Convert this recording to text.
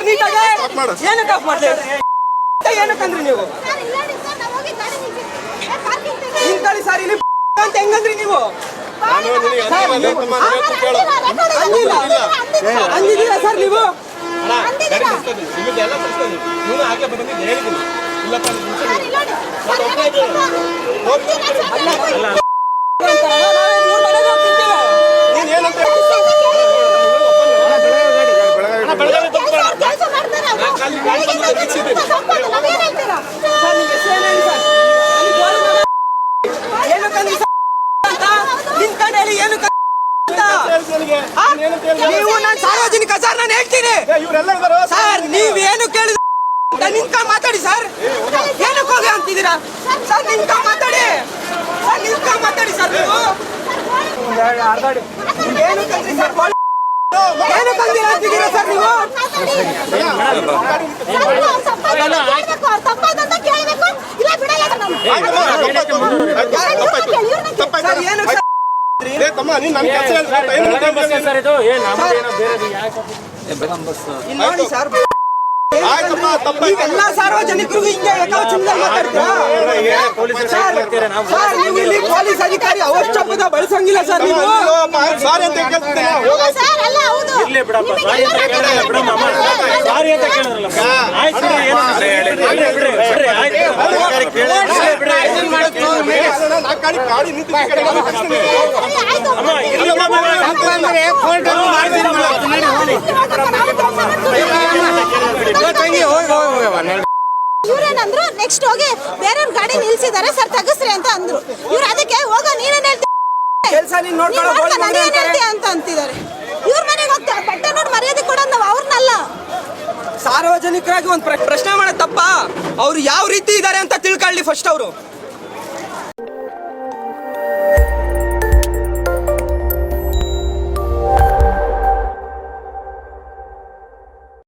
Sir ನೀಟಾಗೆ Stop ಮಾಡು. ಏನಕ್ಕೆ of ಮಾಡ್ಲಿ ಏನಕ್ಕಂದ್ರಿ ನೀವು? ಸರ್, ಸರ್, ನಾವ್. ನಿಂತಳಿ ಸರ್ ಇಲ್ಲಿ ಅಂತ ಹೆಂಗಂದ್ರಿ ನೀವು? ಅಂದಿಲ್ಲ, ಲೇ ತಮ್ಮ, ಆ, ಹೇಳ್ತೀನಿ ಕೇಳು. ಅಂದಿಲ್ಲ, ಅಂದಿಲ್ಲ. ಅಂದಿಲ್ಲ. ಅಂದಿದ್ದೀರಾ ಸರ್ ನೀವು ಅಂದಿದ್ದೀರಾ? ಇಲ್ಲಿದ್ದೆಲ್ಲ ಬಿಡಿಸ್ತಾನೆ. ಇವನು ಆಗ್ಲೇ ಬಂದಿದ್ದು ಹೇಳಿದ್ದೀನಿ ಇಲ್ಲಪ್ಪ ನೀನು ನಿಲ್ಸು. ಸರ್, ಇಲ್ಲ ನೋಡಿ. ಮತ್ತೆ ಒಬ್ಬನೇ ಇದ್ದೀವಿ. ಹೋಗ್ತೀರಾ ಸರ್? ಅಂತ ನಾವೇ ಮೂರ್ ಮನೆಗೆ ಹೋಗ್ತಿದ್ದೇವೆ ನೀನ್ ಏನಂತ ಕೆಲ್ಸ ಮಾಡ್ತಾರೆ ಅವ್ರು. ಬೆಳಿಗ್ಗೆ ಕೆಲ್ಸ ತಪ್ಪದು, ನಾವೇನ್ ಹೇಳ್ತೀರಾ? ಸರ್ ನಿಮ್ಗೆ ಹೆಸರು ಏನು ಹೇಳಿ ಸರ್ ಅಲ್ಲಿ ಗೋಳು ಮಾಡಿ. ಏನಕ್ಕಂದ್ರಿ ಸರ್ ಅಂತ ನಿಂತ್ಕೊಂಡು ಹೇಳಿ ಏನಕ್ಕ ಅಂತ ನನಗೆ ಆ? ಏನಂತ ಹೇಳ್ದೆ? ನೀವು ನಾನು ಸಾರ್ವಜನಿಕ ಸರ್ ನಾನು ಹೇಳ್ತೀನಿ. ಏ, ಇವ್ರೆಲ್ಲ ಇದಾರೋ? ಸರ್ ನೀವೇನು ಕೇಳಿದ ಮಾತಾಡಿ ಸರ್. ಏನಕ್ಕೆ ಹೋಗಿ ಅಂತಿದ್ದೀರಾ? ಸರ್ ಮಾತಾಡಿ. ಸರ್ ಮಾತಾಡಿ ಸರ್ ನೀವು. ಏನು ಕಂದ್ರಿ ಸರ್? ಏನು ಕಂದಿರ ಅಂತಿದ್ದೀರಾ ಸರ್ ನೀವು? ನೋಡಿ ಸರ್ ಆಯ್ತಮ್ಮ ತಪ್ಪಾಯ್ತು ನೀವೆಲ್ಲ ಸಾರ್ವಜನಿಕರಿಗೂ ಹಿಂಗೆ ಏಕವಚನದಲ್ಲಿ ಮಾತಾಡ್ತೀರಾ ಸರ್ ಸರ್ ನೀವು ಇಲ್ಲಿ ಪೊಲೀಸ್ ಅಧಿಕಾರಿ ಅವಶ್ಯಪದ ಬಳಸಂಗಿಲ್ಲ ಸರ್ ನೀವು ಸಾರಿ ಅಂತ ಕೇಳ್ತೀನಿ ಇವ್ರೇನಂದ್ರು ನೆಕ್ಸ್ಟ್ ಹೋಗಿ ಬೇರೆಯವ್ರ ಗಾಡಿ ನಿಲ್ಸಿದಾರೆ ಸರ್ ತಗಸ್ರಿ ಅಂತ ಅಂದ್ರು. ಇವ್ರು ಅದಕ್ಕೆ ಹೋಗ ನೀನೇನ್. ಹೇಳ್ತೀಯ ಅಂತ ಅಂತಿದ್ದಾರೆ. ಇವ್ರ ಮನೆಗೆ ಹೋಗ್ತಾರೆ ಬಟ್ಟೆ ನೋಡಿ ಮರ್ಯಾದೆ ಕೊಡೋದು ನಾವು ಅವ್ರನ್ನಲ್ಲ ಸಾರ್ವಜನಿಕರಾಗಿ ಒಂದು ಪ್ರಶ್ನೆ ಮಾಡೋದು ತಪ್ಪ. ಅವ್ರು ಯಾವ ರೀತಿ ಇದ್ದಾರೆ ಅಂತ ತಿಳ್ಕೊಳ್ಳಿ ಫಸ್ಟ್ ಅವರು.